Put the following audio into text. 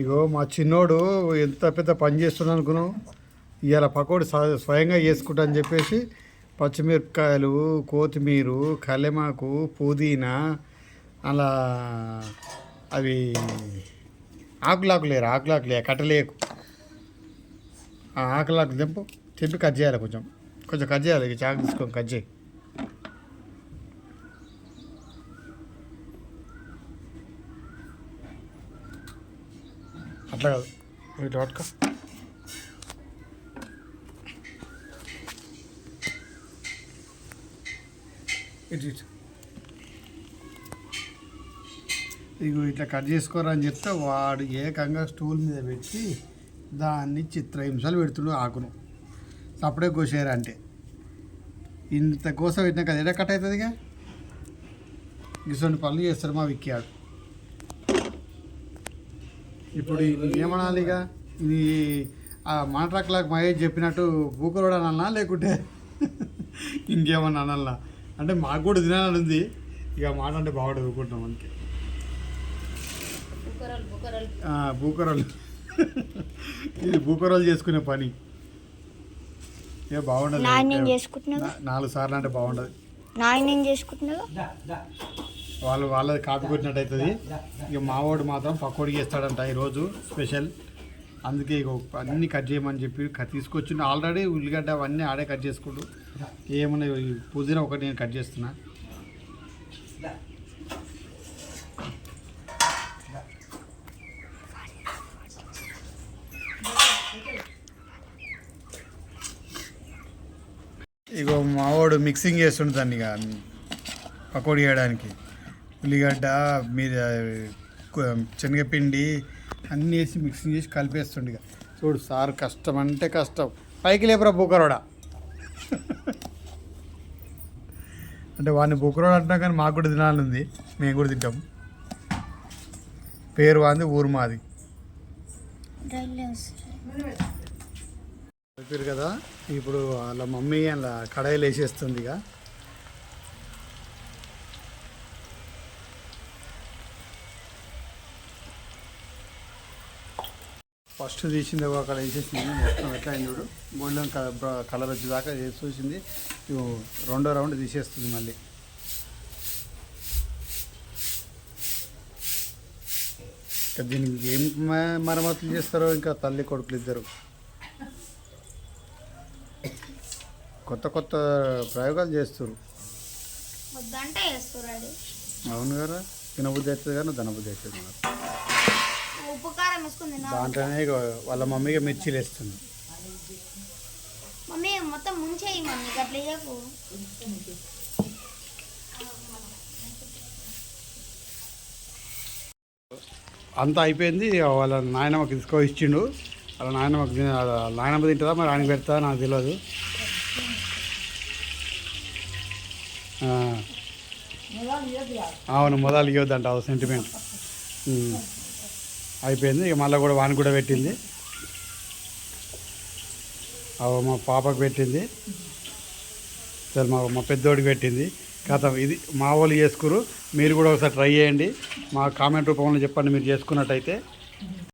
ఇగో మా చిన్నోడు ఎంత పెద్ద పని చేస్తున్నాను అనుకున్నావు? ఇవాళ పకోడి స్వయంగా చేసుకుంటా అని చెప్పేసి పచ్చిమిరపకాయలు కొత్తిమీర కలెమాకు పుదీనా అలా అవి ఆకులాకు లేరు? ఆకులాకు లే కట్టలేకు ఆ ఆకులాకు తెంపు తెంపి కట్ చేయాలి కొంచెం. కొంచెం కట్ చేయాలి ఇక చాకు తీసుకొని కట్ చేయి. అట్లా కాదు. ఇటు పట్టుకో ఇటు ఇటు. ఇగో ఇట్లా కట్ చేసుకోరని చెప్తే వాడు ఏకంగా స్టూల్ మీద పెట్టి దాన్ని చిత్రహింసలు పెడుతుడు ఆకును. అప్పుడే కోసేరా అంటే. ఇంత కోసం పెట్టినా కదా ఎక్కడ కట్ అవుతుందిగా? ఇటువంటి పనులు చేస్తారు మా విక్కాడు ఇప్పుడు ఇది ఏమనాలి ఇక ఇది ఆ మాట్రాక్లాక్ మహేష్ చెప్పినట్టు బూకరోడు అనాలనా లేకుంటే ఇంకేమన్నా అనాలనా అంటే మాకు కూడా తినాలని ఉంది. ఇక మాట అంటే ఊరుకుంటాం మనకి బుకరలు బుకరలు బూకరోలు ఇది బూకరోలు చేసుకునే పని. ఏ బాగుండదు. నాలుగు సార్లు అంటే బాగుండదు. నాయన నేను చేసుకుంటున్నాగా వాళ్ళు వాళ్ళది కాపీ కొట్టినట్టు అవుతుంది ఇక మావాడు మాత్రం పకోడి ఇస్తాడంట ఈరోజు స్పెషల్. అందుకే ఇక అన్నీ కట్ చేయమని చెప్పి తీసుకొచ్చిండు. ఆల్రెడీ ఉల్లిగడ్డ అవన్నీ ఆడే కట్ చేసుకుంటూ ఏమన్నా పుదీనా ఒకటి నేను కట్ చేస్తున్నా. ఇగో మావాడు మిక్సింగ్ చేస్తుండే దాన్ని ఇక పకోడీ చేయడానికి. ఉల్లిగడ్డ మీరు శనగపిండి అన్నీ వేసి మిక్సింగ్ చేసి కలిపేస్తుండే ఇక చూడు సార్ కష్టం అంటే కష్టం. పైకి లేపురా బుకరోడా. అంటే వాడిని బుకరోడు అంటున్నాం కానీ మాకు కూడా తినాలని ఉంది. మేము కూడా తింటాం. పేరు వాంది ఊరు మాది. చెప్పారు కదా? ఇప్పుడు వాళ్ళ మమ్మీ అలా కడాయిలు వేసేస్తుంది ఇక. ఫస్ట్ తీసింది ఒక అక్కడ వేసేసింది మొత్తం ఎట్లా చూడు. గోల్డెన్ కలర్ వచ్చేదాకా చేసి చూసింది రెండో రౌండ్ తీసేస్తుంది మళ్ళీ. ఇంకా దీనికి ఏం మరమ్మతులు చేస్తారో ఇంకా తల్లి కొడుకులు ఇద్దరు. కొత్త కొత్త ప్రయోగాలు చేస్తారు అవును కదా తినబుద్ధి అవుతుంది కానీ ధనబుద్ధి అవుతుంది దాంట్లోనే వాళ్ళ మమ్మీగా మిర్చీలు వేస్తుంది. మమ్మీ మొత్తం ముంచేయి మమ్మీ అట్లా చేయకు అంతా అయిపోయింది వాళ్ళ నాయనమ్మకి తీసుకో ఇచ్చిండు. వాళ్ళ నాయనమ్మకి నాయనమ్మ తింటుందా మరి ఆయనకి పెడతా నాకు తెలియదు. అవును మొదలు ఇవ్వద్దంట సెంటిమెంట్. అయిపోయింది. ఇక మళ్ళీ కూడా వానికి కూడా పెట్టింది. అవ మా పాపకు పెట్టింది. సరే మా మా పెద్దోడికి పెట్టింది. కథ ఇది మా వాళ్ళు చేసుకురు. మీరు కూడా ఒకసారి ట్రై చేయండి. మా కామెంట్ రూపంలో చెప్పండి మీరు చేసుకున్నట్టయితే.